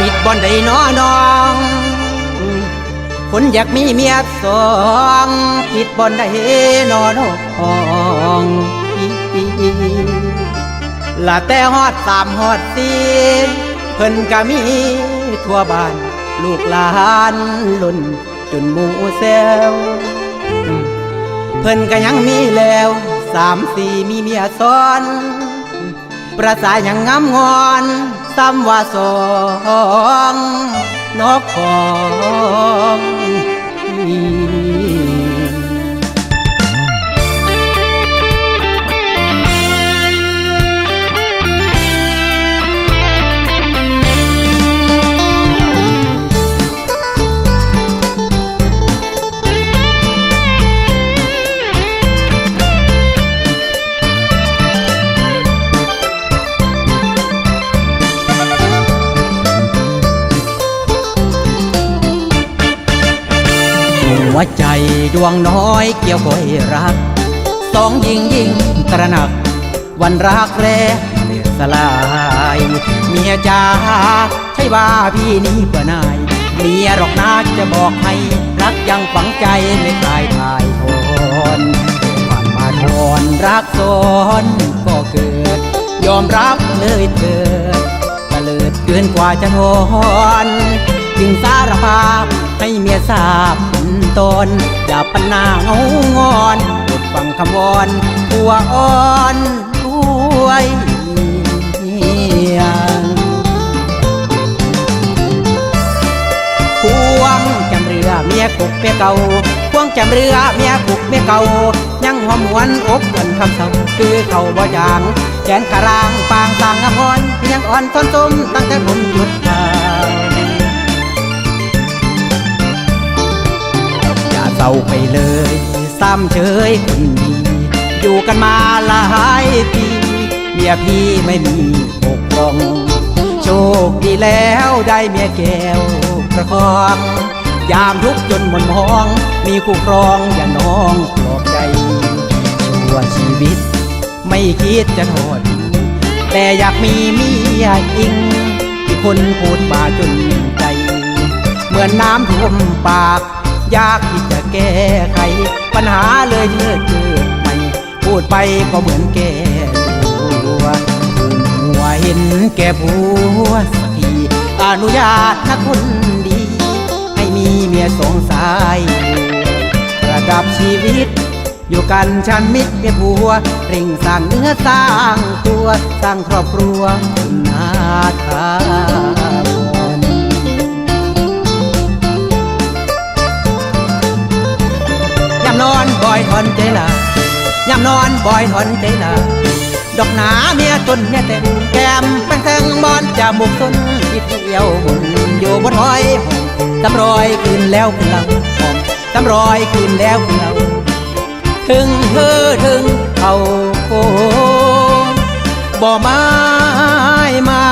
ผิดบอนใดน้อน้อง คนอยากมีเมียสองผิดบอนใดน้อน้องละแต่ฮอดสามฮอดสีเพิ่นก็มีทั่วบ้าน ลูกหลานลุ่นจนหมูแซวเพิ่นก็ยังมีแล้วสามสี่มีเมียซ้อน ประสาอย่างงามงอนซ้ำว่าสองนกของ หัวใจดวงน้อยเกี่ยวก้อยรัก สองยิงยิงตระหนัก วันรักแรกเลือสลาย เมียจ้าใช่ว่าพี่นี้เพื่อนาย เมียหรอกนาจะบอกให้ รักยังฝังใจไม่คลายทายทนผ่านมาทนรักซ้อนก็เกิด ยอมรับเลยเถิดตะเลิดเกินกว่าจะทนจึงสารภาพให้เมียทราบ ตน อย่าปันหาเงางอนโปรดฟังคำวอนหัวอ่อนด้วยพวงจำเรือเมียกุกเมียเก่าพวงจำเรือเมียกุกเมียเก่า ยังหอมหวนอบกันคำเศร้าคือเขาบ่จาง แขนขารางปางต่างอภรเพียงอ่อนต้นส้มตั้งแต่ผมหยุดทา เศร้าไปเลยซ้ำเฉยคนดีอยู่กันมาหลายปีเมียพี่ไม่มีปกป้อง โชคดีแล้วได้เมียแก้วประคองยามทุกจนหมดมอง มีคู่ครองอย่างน้องปลอบใจชั่วชีวิต ไม่คิดจะโทษแต่อยากมีเมียอิงที่คนพูดมาจนใจ เหมือนน้ำท่วมปาก ยากที่จะแก้ไข ปัญหาเลยเมื่อเกิดใหม่พูดไปก็เหมือนแก่ตัวหัวเห็นแก่ผัวสักทีอนุญาตนะคนดี ให้มีเมียสองสายระดับชีวิตอยู่กันฉันมิตรเมียผัวเร่งสร้างเนื้อสร้างตัว สร้างครอบครัวนาคา บอยทอนใจละยามนอนบอยทอนใจละดอกหนาเมียตุนเมียเต็มแก้มเป็นแทงบอนจมูกตุนที่เที่ยวบนอยู่บนหอยหอมตำรอยคืนแล้วคืนเราหอมตำรอยคืนแล้วคืนเราถึงเธอถึงเขาโอ้บ่ไม้มา